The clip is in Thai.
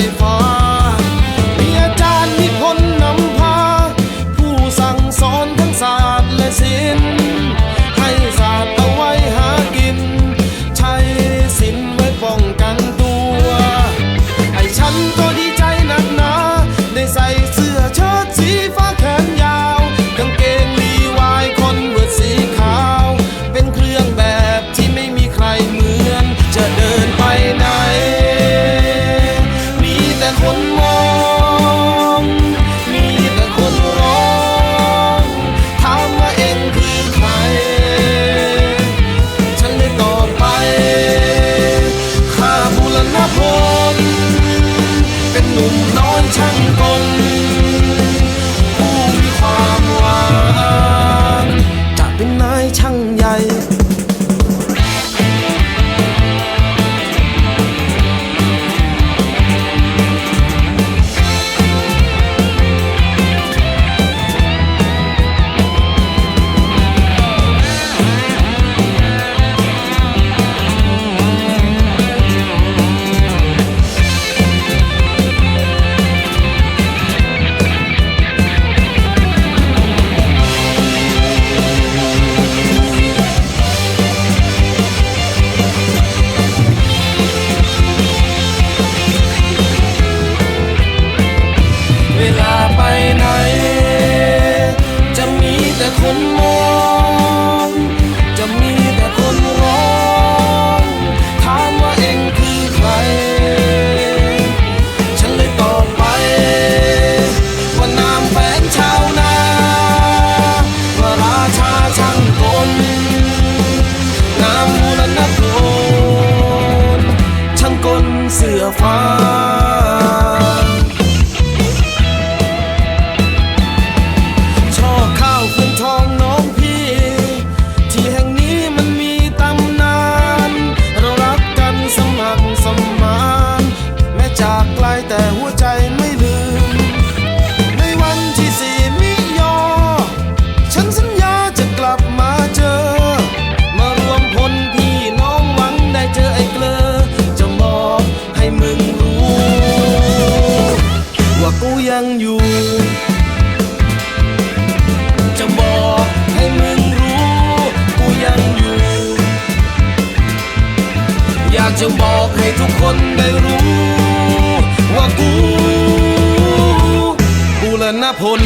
北方。我 yourself. ังอยู่ จะบอกให้มึงรู้ กูยังอยู่ อยากจะบอกให้ทุกคนได้รู้ ว่ากูกูละณพล